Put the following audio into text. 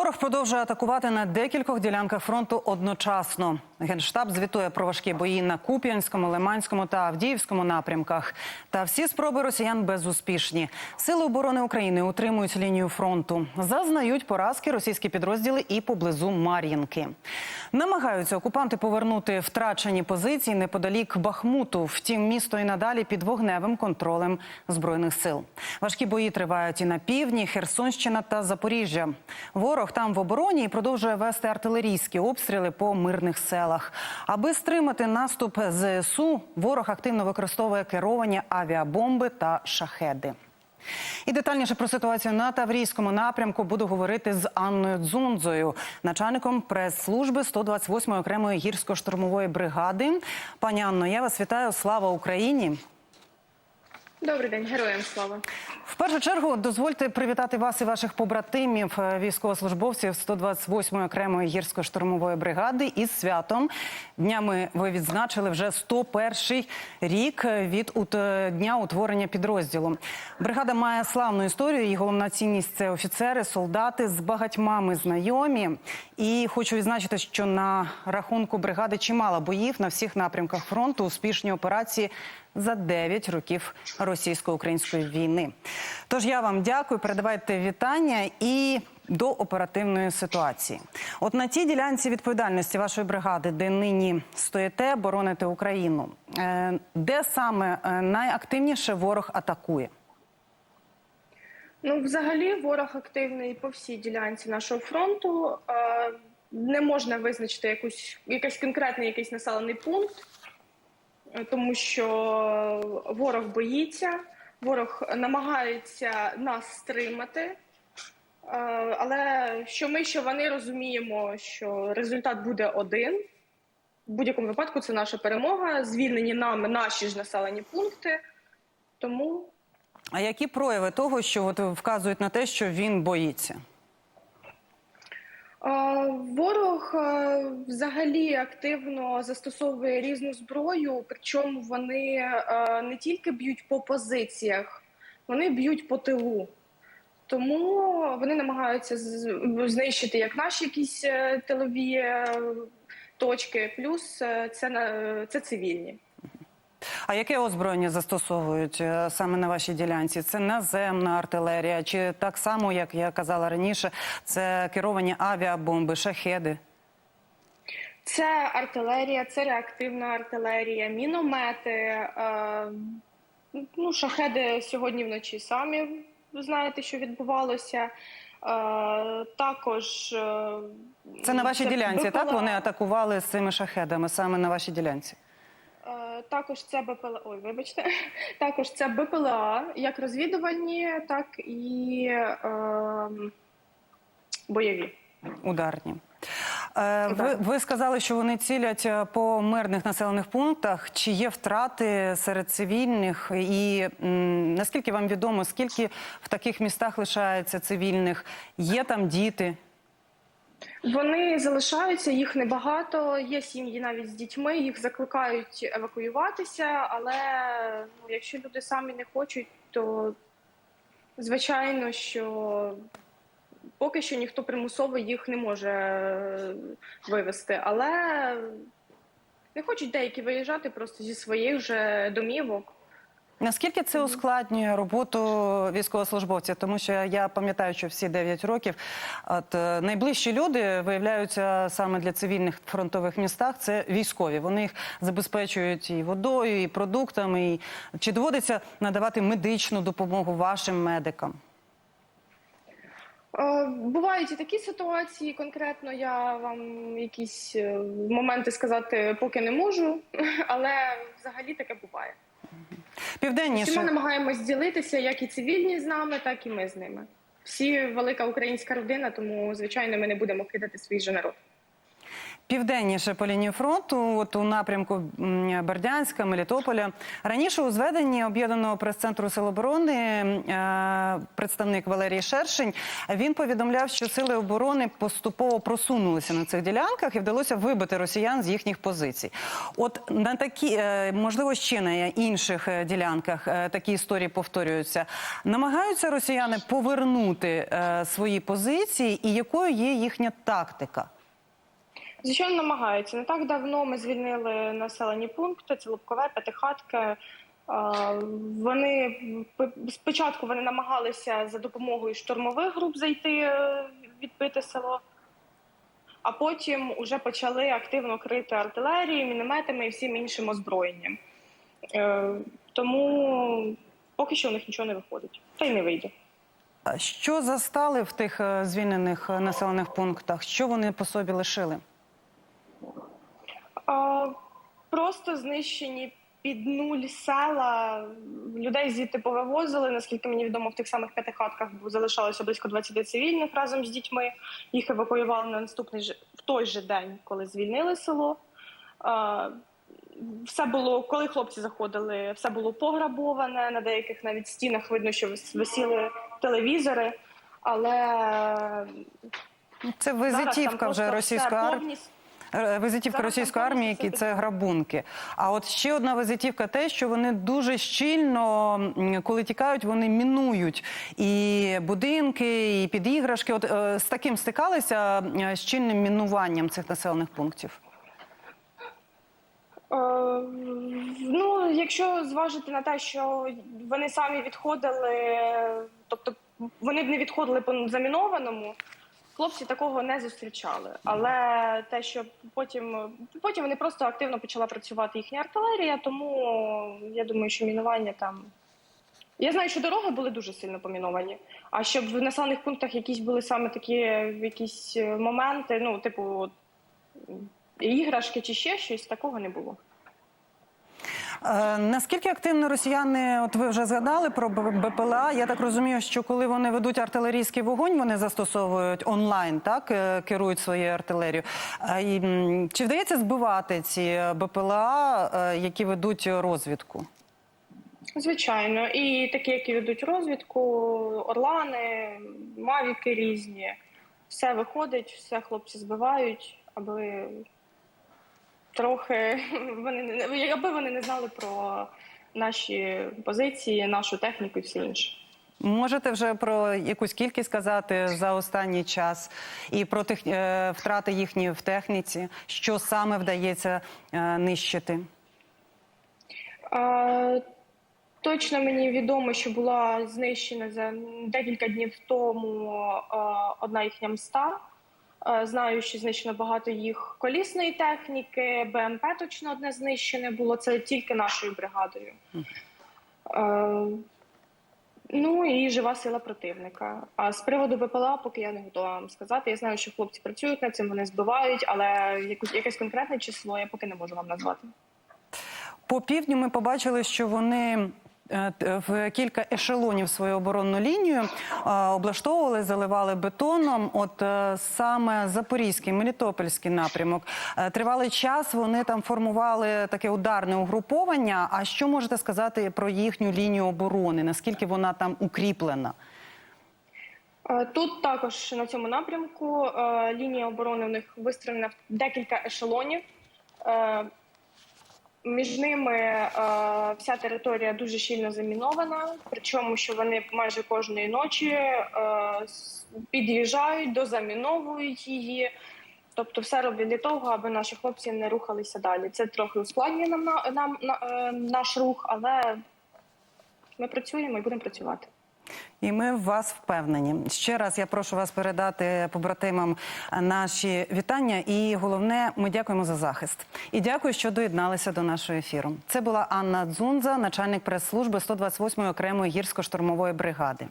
Ворог продовжує атакувати на декількох ділянках фронту одночасно. Генштаб звітує про важкі бої на Куп'янському, Лиманському та Авдіївському напрямках. Та всі спроби росіян безуспішні. Сили оборони України утримують лінію фронту. Зазнають поразки російські підрозділи і поблизу Мар'їнки. Намагаються окупанти повернути втрачені позиції неподалік Бахмуту. Втім, місто і надалі під вогневим контролем збройних сил. Важкі бої тривають і на півдні, Херсонщина та Запоріжжя. Ворог там в обороні і продовжує вести артилерійські обстріли по мирних селах. Аби стримати наступ ЗСУ, ворог активно використовує керовані авіабомби та шахеди. І детальніше про ситуацію на Таврійському напрямку буду говорити з Анною Дзунзою, начальником прес-служби 128-ї окремої гірсько-штурмової бригади. Пані Анно, я вас вітаю. Слава Україні! Добрий день, героям слава. В першу чергу дозвольте привітати вас і ваших побратимів, е, військовослужбовців 128-ї окремої гірсько-штурмової бригади із святом. Днями ви відзначили вже 101-й рік від ут- дня утворення підрозділу. Бригада має славну історію. і головна цінність це офіцери, солдати з багатьма ми знайомі. І хочу відзначити, що на рахунку бригади чимало боїв на всіх напрямках фронту, успішні операції за 9 років російсько-української війни. Тож я вам дякую, передавайте вітання і до оперативної ситуації. От на тій ділянці відповідальності вашої бригади, де нині стоїте, бороните Україну, е, де саме е, найактивніше ворог атакує? Ну, взагалі, ворог активний по всій ділянці нашого фронту. Е, Не можна визначити якусь якийсь конкретний якийсь населений пункт, тому що ворог боїться, ворог намагається нас стримати. Е, Але що ми, що вони розуміємо, що результат буде один. В будь-якому випадку це наша перемога. Звільнені нами наші ж населені пункти. Тому А які прояви того, що от вказують на те, що він боїться? Ворог взагалі активно застосовує різну зброю, причому вони не тільки б'ють по позиціях, вони б'ють по тилу. Тому вони намагаються знищити як наші якісь е, тилові е, точки, плюс е, це це цивільні. А яке озброєння застосовують е, саме на вашій ділянці? Це наземна артилерія, чи так само, як я казала раніше, це керовані авіабомби, шахеди? Це артилерія, це реактивна артилерія, міномети. Е, ну, шахеди сьогодні вночі самі ви знаєте, що відбувалося. Е, також е, Це на вашій ділянці, так? Вони атакували з цими шахедами саме на вашій ділянці. Е, Також це БПЛА, ой, вибачте, також це БПЛА, як розвідувальні, так і е, бойові. Ударні. Е, ви, ви сказали, що вони цілять е, по мирних населених пунктах. Чи є втрати серед цивільних? І м, наскільки вам відомо, скільки в таких містах лишається цивільних? Є там діти? Вони залишаються, їх небагато. Є сім'ї навіть з дітьми, їх закликають евакуюватися. Але ну, якщо люди самі не хочуть, то звичайно, що поки що ніхто примусово їх не може е, вивезти. Але не хочуть деякі виїжджати просто зі своїх же домівок. Наскільки це ускладнює роботу військовослужбовця? Тому що я пам'ятаю, що всі 9 років от, е, найближчі люди виявляються саме для цивільних фронтових містах. Це військові. Вони їх забезпечують і водою, і продуктами. І... Чи доводиться надавати медичну допомогу вашим медикам? Е, Бувають і такі ситуації. Конкретно я вам якісь е, моменти сказати поки не можу, але взагалі таке буває. Всіма Ми намагаємось ділитися, як і цивільні з нами, так і ми з ними. Всі велика українська родина, тому звичайно ми не будемо кидати свій же народ. Південніше по лінії фронту, от у напрямку Бердянська, Мелітополя. Раніше у зведенні об'єднаного прес-центру Сил оборони е, представник Валерій Шершень він повідомляв, що сили оборони поступово просунулися на цих ділянках і вдалося вибити росіян з їхніх позицій. От на такі, е, можливо, ще на інших е, ділянках такі історії повторюються. Намагаються росіяни повернути свої позиції, і якою є їхня тактика? Звичайно, намагаються. Не так давно ми звільнили населені пункти, це Лубкове, П'ятихатка. Вони спочатку вони намагалися за допомогою штурмових груп зайти, е, відбити село, а потім вже почали активно крити артилерією, мінометами і всім іншим озброєнням. Е, Тому поки що у них нічого не виходить, та й не вийде. Що застали в тих е, звільнених е, населених пунктах? Що вони по собі лишили? А, Просто знищені під нуль села. Людей звідти повивозили. Наскільки мені відомо, в тих самих п'ятихатках залишалося близько 20 цивільних разом з дітьми. Їх евакуювали на наступний же в той же день, коли звільнили село. Все було, коли хлопці заходили, все було пограбоване. На деяких навіть стінах видно, що висіли телевізори. Але Це визитівка вже російської армії. повністю- Е, Визитівка російської армії, які це грабунки. А от ще одна визитівка, те, що вони дуже щільно, коли тікають, вони мінують і будинки, і підіграшки. От е, з таким стикалися е, щільним мінуванням цих населених пунктів. Ну, якщо зважити на те, що вони самі відходили, тобто вони б не відходили по замінованому, хлопці такого не зустрічали. Але те, що потім, потім вони просто активно почала працювати їхня артилерія, тому я думаю, що мінування там. Я знаю, що дороги були дуже сильно поміновані. А щоб в населених пунктах якісь були саме такі якісь е, моменти, ну, типу, іграшки чи ще щось, такого не було. Е, наскільки активно росіяни, от ви вже згадали про БПЛА? Я так розумію, що коли вони ведуть артилерійський вогонь, вони застосовують онлайн, так е, керують своєю артилерією. Е, чи вдається збивати ці БПЛА, які ведуть розвідку? Звичайно, і такі, які ведуть розвідку, орлани, мавіки різні. Все виходить, все хлопці збивають, аби трохи вони не аби вони не знали про наші позиції, нашу техніку і все інше. Можете вже про якусь кількість сказати за останній час і про тех... е, втрати їхні в техніці, що саме вдається е, нищити? А, точно мені відомо, що була знищена за декілька днів тому а, одна їхня мста. А, Знаю, що знищено багато їх колісної техніки, БМП точно одне знищене було. Це тільки нашою бригадою. Ну і жива сила противника. А з приводу БПЛА, поки я не готова вам сказати. Я знаю, що хлопці працюють над цим, вони збивають, але якесь конкретне число я поки не можу вам назвати. По півдню ми побачили, що вони е, в кілька ешелонів свою оборонну лінію е, облаштовували, заливали бетоном. От е, саме Запорізький, Мелітопольський напрямок. Е, Тривалий час вони там формували таке ударне угруповання. А що можете сказати про їхню лінію оборони? Наскільки вона там укріплена? Е, Тут також на цьому напрямку е, лінія оборони у них вистроєна в декілька ешелонів. Між ними е, вся територія дуже щільно замінована, причому що вони майже кожної ночі е, під'їжджають, дозаміновують її. Тобто все роблять для того, аби наші хлопці не рухалися далі. Це трохи ускладнює нам, на- нам на- е, наш рух, але ми працюємо і будемо працювати. І ми в вас впевнені. Ще раз я прошу вас передати побратимам наші вітання. І головне, ми дякуємо за захист. І дякую, що доєдналися до нашого ефіру. Це була Анна Дзунза, начальник прес-служби 128-ї окремої гірсько-штурмової бригади.